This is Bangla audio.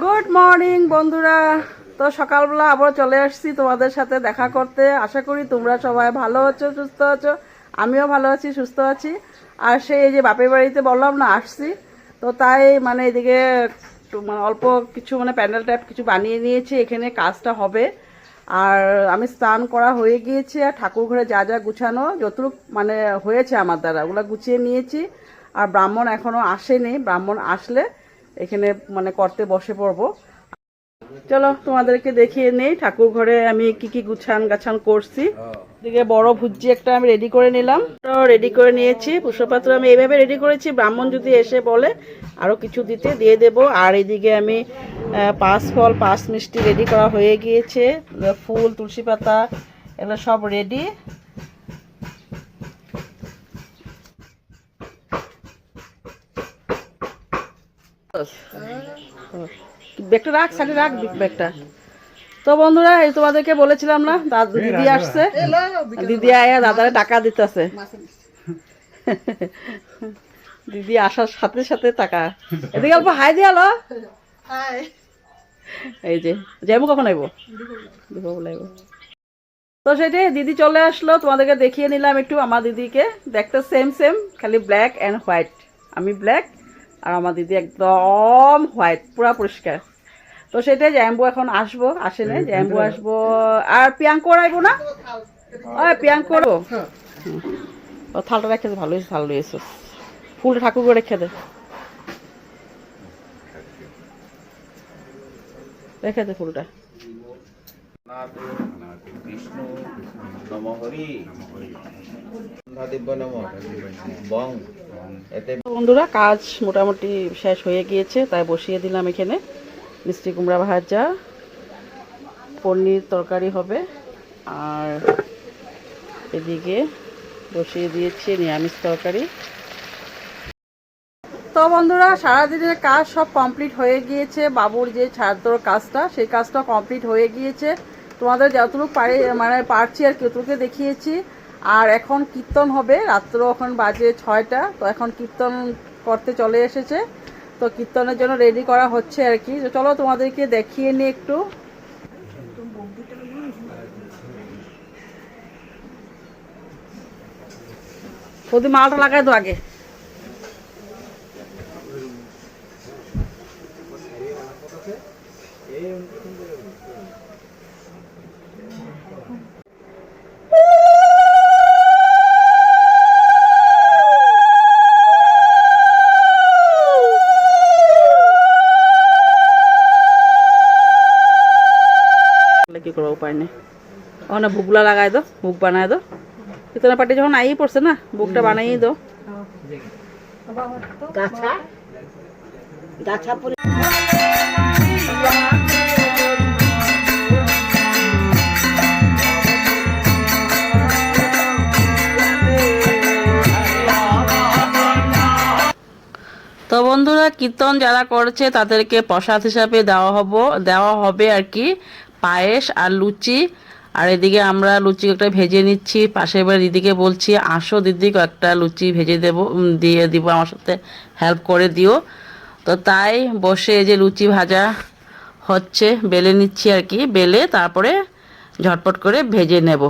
গুড মর্নিং বন্ধুরা। তো সকালবেলা আবার চলে আসছি তোমাদের সাথে দেখা করতে। আশা করি তোমরা সবাই ভালো আছো, সুস্থ আছো। আমিও ভালো আছি, সুস্থ আছি। আর সেই যে বাপের বাড়িতে বললাম না, আসছি। তো তাই মানে এদিকে মানে অল্প কিছু মানে প্যান্ডেল টাইপ কিছু বানিয়ে নিয়েছি, এখানে কাজটা হবে। আর আমি স্নান করা হয়ে গিয়েছে, আর ঠাকুর ঘরে যা যা গুছানো, যতটুকু মানে হয়েছে আমার দ্বারা, ওগুলো গুছিয়ে নিয়েছি। আর ব্রাহ্মণ এখনও আসেনি, ব্রাহ্মণ আসলে এখানে মানে করতে বসে পড়ব। চলো তোমাদেরকে দেখিয়ে নেই, ঠাকুর ঘরে আমি কি কি গুছান গাছান করছি। এদিকে বড় ভুজি একটা আমি রেডি করে নিলাম। রেডি করে নিয়েছি। পুষ্পপাত্র আমি এইভাবে রেডি করেছি, ব্রাহ্মণ যদি এসে বলে আরও কিছু দিতে দিয়ে দেব। আর এদিকে আমি পাঁচ ফল, পাঁচ মিষ্টি রেডি করা হয়ে গিয়েছে। ফুল, তুলসী পাতা, এগুলো সব রেডি ব্যাগটা রাখ সাইডে রাখ ব্যাগটা। তো বন্ধুরা এই তোমাদেরকে বলেছিলাম না দিদি আসছে। দিদি আয়া দাদারে টাকা দিতেছে। দিদি আসার সাথে সাথে টাকা। এদিকে অল্প হাই দিয়ালো এই যে যাব কখন আইব? দুপুর আইব। তো সেটাই দিদি চলে আসলো তোমাদেরকে দেখিয়ে নিলাম একটু আমার দিদিকে। দেখতে সেম সেম খালি ব্ল্যাক অ্যান্ড হোয়াইট আমি ব্ল্যাক আর আমার দিদি একদম হোয়াইট পুরা পরিষ্কার। তো সেটাই জ্যাম্বু এখন আসব আসে না জ্যাম্বু আসব। আর পিয়াঙ্ক আইবো না? ওই পিয়াঙ্কর ও থালটা রেখে দে হয়েছে থাল রয়েছে ফুলটা ঠাকুর করে রেখে দে। রেখে দে ফুলটা। বিষ্ণু নম। হরি বং বন্ধুরা কাজ মোটামুটি শেষ হয়ে গিয়েছে তাই বসিয়ে দিলাম এখানে। মিষ্টি কুমড়া ভাজা পনির তরকারি হবে আর এদিকে বসিয়ে দিয়েছি নিরামিষ তরকারি। তো বন্ধুরা সারাদিনের কাজ সব কমপ্লিট হয়ে গিয়েছে। বাবুর যে ছাড়দোর কাজটা সেই কাজটা কমপ্লিট হয়ে গিয়েছে। তোমাদের যতটুকু পারি মানে পারছি আর কেতুকে দেখিয়েছি। আর এখন কীর্তন হবে, রাত্র এখন বাজে ছয়টা, তো এখন কীর্তন করতে চলে এসেছে। তো কীর্তনের জন্য রেডি করা হচ্ছে আর কি। চলো তোমাদেরকে দেখিয়ে নিই একটু। ওদি মালটা লাগাই তো আগে। করব উপায় নেই। ওখানে বুকগুলা লাগাই দো বুক বানাই দো। কীর্তনের পার্টি যখন আই পড়ছে না বুকটা বানাই দো। তো বন্ধুরা কীর্তন যারা করছে তাদেরকে প্রসাদ হিসাবে দেওয়া হব দেওয়া হবে আর কি। পায়েস আর লুচি। আর এদিকে আমরা লুচি একটা ভেজে নিচ্ছি। পাশে এবার দিদিকে বলছি, আসো দিদি, কয়েকটা লুচি ভেজে দেব দিয়ে দিব আমার সাথে হেল্প করে দিও। তো তাই বসে যে লুচি ভাজা হচ্ছে, বেলে নিচ্ছি আর কি। বেলে তারপরে ঝটপট করে ভেজে নেব।